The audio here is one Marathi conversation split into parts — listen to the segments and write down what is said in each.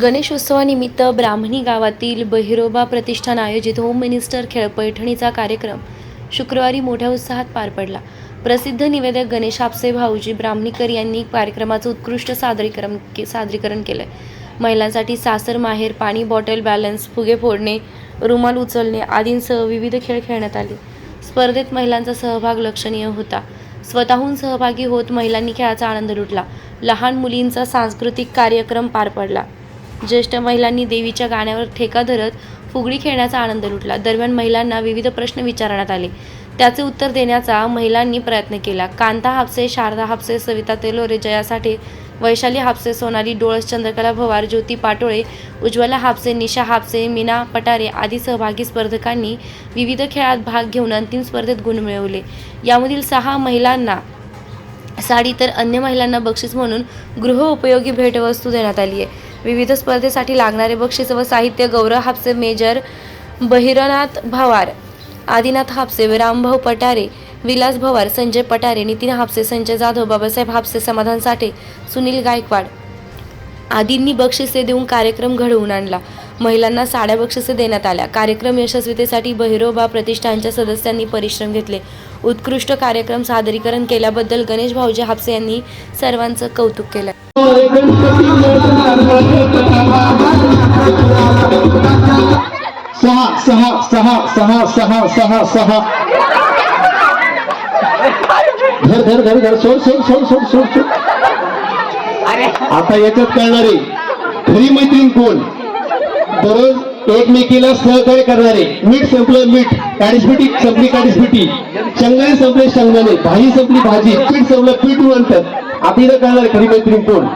गणेशोत्सवानिमित्त ब्राह्मणी गावातील बहिरोबा प्रतिष्ठान आयोजित होम मिनिस्टर खेळ पैठणीचा कार्यक्रम शुक्रवारी मोठ्या उत्साहात पार पडला. प्रसिद्ध निवेदक गणेश हापसे भाऊजी ब्राह्मणीकर यांनी कार्यक्रमाचं उत्कृष्ट सादरीकरण के सादरीकरण केलं महिलांसाठी सासर माहेर पाणी बॉटल बॅलन्स फुगे फोडणे रुमाल उचलणे आदींसह विविध खेळ खेळण्यात आले. स्पर्धेत महिलांचा सहभाग लक्षणीय होता. स्वतःहून सहभागी होत महिलांनी खेळाचा आनंद लुटला. लहान मुलींचा सांस्कृतिक कार्यक्रम पार पडला. ज्येष्ठ महिलांनी देवीच्या गाण्यावर ठेका धरत फुगडी खेळण्याचा आनंद लुटला. दरम्यान महिलांना विविध प्रश्न विचारण्यात आले. त्याचे उत्तर देण्याचा महिलांनी प्रयत्न केला. कांता हापसे शारदा हापसे सविता तेलोरे जया साठे वैशाली हापसे सोनाली डोळस चंद्रकला भवार ज्योती पाटोळे उज्ज्वला हापसे निशा हापसे मीना पटारे आदी सहभागी स्पर्धकांनी विविध खेळात भाग घेऊन अंतिम स्पर्धेत गुण मिळवले. यामधील सहा महिलांना साडी तर अन्य महिलांना बक्षीस म्हणून गृहउपयोगी भेटवस्तू देण्यात आली आहे. विविध स्पर्धेसाठी लागणारे बक्षीस व साहित्य गौरव हापसे मेजर बहिरनाथ भवार आदिनाथ हापसे रामभाऊ पटारे विलास भवार संजय पटारे नितीन हापसे संजय जाधव बाबासाहेब हापसे समाधान साठे सुनील गायकवाड आदींनी बक्षिसे देऊन कार्यक्रम घडवून आणला. महिलांना साड्या बक्षिसे देण्यात आल्या. कार्यक्रम यशस्वीतेसाठी बहिरोबा प्रतिष्ठानच्या सदस्यांनी परिश्रम घेतले. उत्कृष्ट कार्यक्रम सादरीकरण केल्याबद्दल गणेश भाऊजी हापसे यांनी सर्वांचं कौतुक केलं. सहा सहा सहा सहा सहा सहा सहा. धर धर धर धर. सोड सोड सोड सोड सोड सोड. आता याच्यात कळणारे खरी मैत्रीण कोण? दररोज एकमेकीला सहकार्य करणारे मीठ संपलं मीठ काडीसपिटी संपली काडीसपिटी शेंगदाणे संपले शेंगदाणे भाजी संपली भाजी पीठ संपलं पीठ म्हणतात. आता इथं कळणारे खरी मैत्रीण कोण?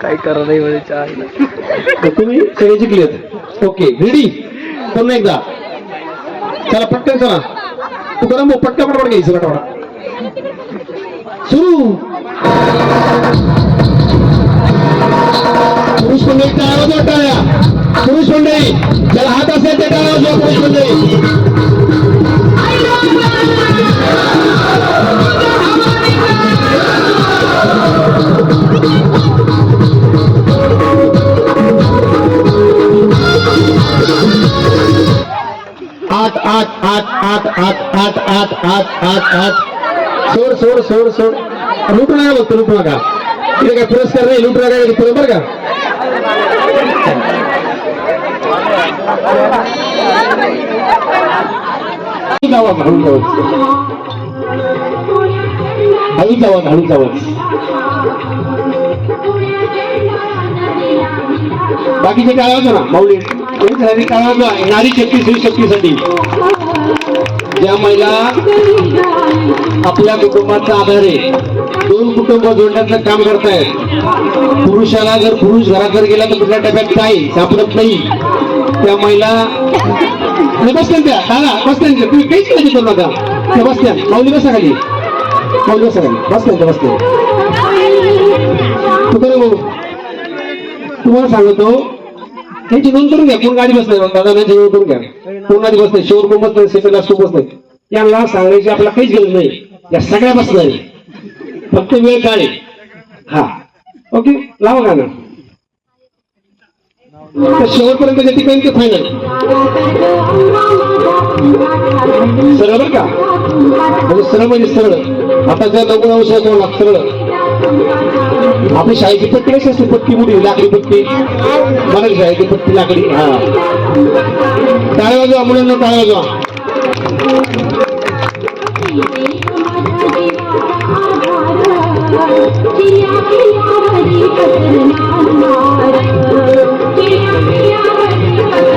काय करा नाही म्हणे तर तुम्ही सगळे जिंकलेत. ओके रेडी पुन्हा एकदा. चला पटकन चला. तू करा मग पटका पटपट घ्यायचं पटापट सुरू. पुरुष मंडळी टाळ्या वाजवा पुरुष मंडळी ज्याला हात असेल ते टाळा पुरुष मंडळी. आत आत आत आत आत आत आत आत आत आत. सोड सोड सोड सोड. लुटू नका बघतो लुटू नका. तिथे काय पुरस्कार नाही लुटू नका इथे बरं का? हळू जावा हळू जावा. जावा हळू जावा. बाकीचे काय होतं ना माऊली त्यांच्यासाठी काय होतं? नारी शक्ती स्त्री शक्तीसाठी. ज्या महिला आपल्या कुटुंबाचा आधार आहे दोन कुटुंब जोडण्याचं काम करतायत. पुरुषाला जर पुरुष घरात जर गेला तर कुठल्या टप्प्यात काय सापडत नाही. त्या महिला आणि त्या दादा बसत्या तुम्ही काहीच काळजी करू नका. त्या बसत्या माऊली बसा खाली. माऊली बसा खाली. बसत्या त्या बसत्या तुकाराम भाऊ? तुम्हाला सांगतो त्यांची नोंद करून घ्या कोण गाडी बसलाय दादा त्यांची नोंद करून घ्या. कोण गाडी बसलाय शोर कोण बसलाय सेकंड असतो बसलाय यांना सांगायची आपला काहीच गरज नाही. या सगळ्या बसणार फक्त वेळ काढे. हा. ओके? लावा गाणं. शेवटपर्यंत जे ठिकाणी ते फायनल सरळ बरं का? म्हणजे सरळ म्हणजे सरळ. आता जर लवकर औषध सरळ. आपली शाळेची पत्ती कशी असते? पत्ती मोठी लाकडी पत्ती मराठी शाळेची पत्ती लाकडी. हा. टाळ्या वाजवा मुलांना टाळ्या वाजवा.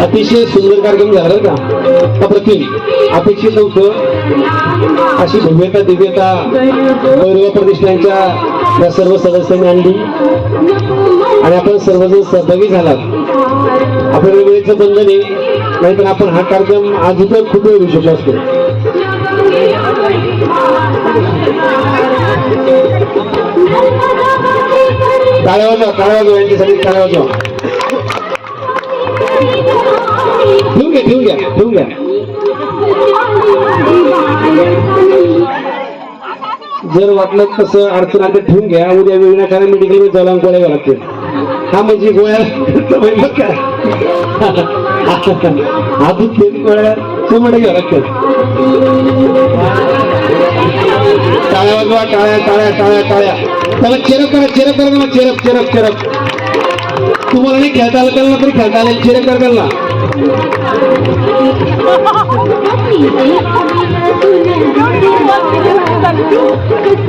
अतिशय सुंदर कार्यक्रम झाला का? अप्रतिम अपेक्षित नव्हतं. अशी भव्यता दिव्यता गौरव प्रतिष्ठानच्या या सर्व सदस्यांनी आणली. आणि आपण सर्वजण सहभागी झालात. आपण वेळेचं बंधन आहे नाहीतर आपण हा कार्यक्रम अजून खूप वेळ शकलो असतो? टाळ्या वाजवा टाळ्या वाजवा यांच्यासाठी टाळ्या वाजवा. ठेवून घ्या ठेवून घ्या ठेवून घ्या. जर वाटलं तसं अडचण आली ठेवून घ्या. उद्या विनाकारण मेडिकलमध्ये जाऊन गोळ्या घ्यावं लागतील हा म्हणजे गोळ्या मग काय? अजून तेल गोळ्या शंभर घ्यावं लागतात. टाळ्या वाजवा टाळ्या टाळ्या टाळ्या टाळ्या. त्याला चेरप करा चेरप करा ना चेरप चेरप चेरप तुम्हाला नाही खेळता आलं त्याला तरी खेळता आलं चेरप करा ハハハハ!